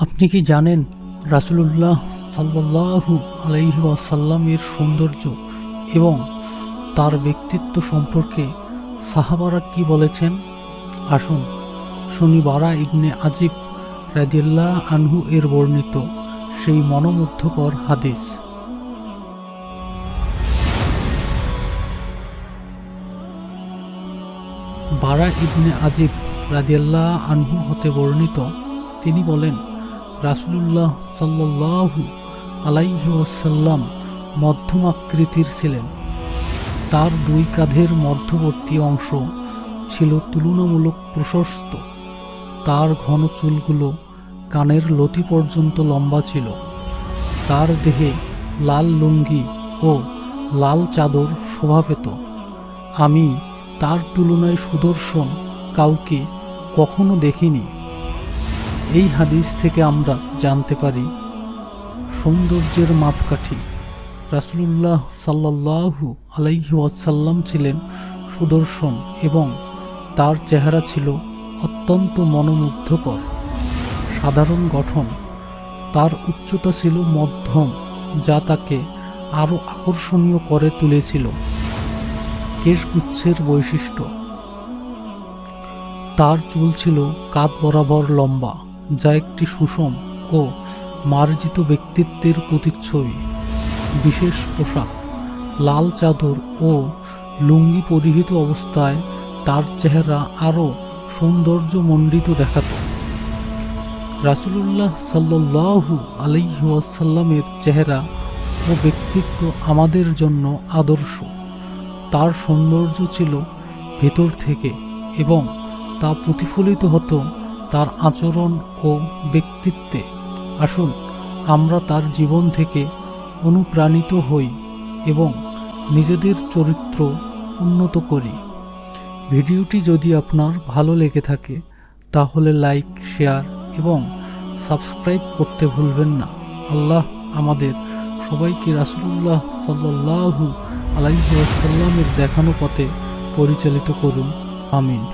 আপনি কি জানেন রাসুলুল্লাহ সাল্লাহু আলাইহি ওয়াসাল্লামের সৌন্দর্য এবং তার ব্যক্তিত্ব সম্পর্কে সাহাবারা কি বলেছেন? আসুন শুনি বারা ইবনে আজিব রাজিয়াল্লাহ আনহু এর বর্ণিত সেই মনোমুগ্ধকর হাদিস। বারা ইবনে আজিব রাদিয়াল্লাহ আনহু হতে বর্ণিত তিনি বলেন রাসুলুল্লাহ ওয়াসাল্লাম মধ্যম আকৃতির ছিলেন। তার দুই কাঁধের মধ্যবর্তী অংশ ছিল তুলনামূলক প্রশস্ত। তার ঘন চুলগুলো কানের লতি পর্যন্ত লম্বা ছিল। তার দেহে লাল লুঙ্গি ও লাল চাদর শোভা পেত। আমি তার তুলনায় সুদর্শন কাউকে কখনো দেখিনি। এই হাদিস থেকে আমরা জানতে পারি, সৌন্দর্যের মাপকাঠি। রাসুল্লাহ সাল্লাল্লাহু আলাইহি ওয়াসাল্লাম ছিলেন সুদর্শন এবং তার চেহারা ছিল অত্যন্ত মনোমুগ্ধকর। সাধারণ গঠন, তার উচ্চতা ছিল মধ্যম, যা তাকে আরও আকর্ষণীয় করে তুলেছিল। কেশগুচ্ছের বৈশিষ্ট্য, তার চুল ছিল কাত বরাবর লম্বা। যা একটি সুষম ও মার্জিত ব্যক্তিত্বের প্রতিচ্ছবি। বিশেষ পোশাক, লাল চাদর ও লুঙ্গি পরিহিত অবস্থায় তার চেহারা আরও সৌন্দর্যমণ্ডিত দেখাত। রাসুলুল্লাহ সাল্লাহু আলাইহি ওয়াসাল্লামের চেহারা ও ব্যক্তিত্ব আমাদের জন্য আদর্শ। তার সৌন্দর্য ছিল ভেতর থেকে এবং তা প্রতিফলিত হতো তার আচরণ ও ব্যক্তিত্বে। আসুন, আমরা তার জীবন থেকে অনুপ্রাণিত হই এবং নিজেদের চরিত্র উন্নত করি। ভিডিওটি যদি আপনার ভালো লেগে থাকে, তাহলে লাইক, শেয়ার এবং সাবস্ক্রাইব করতে ভুলবেন না। আল্লাহ আমাদের সবাইকে রাসুলুল্লাহ সাল্লাহু আলাইসাল্লামের দেখানো পথে পরিচালিত করুন। আমিন।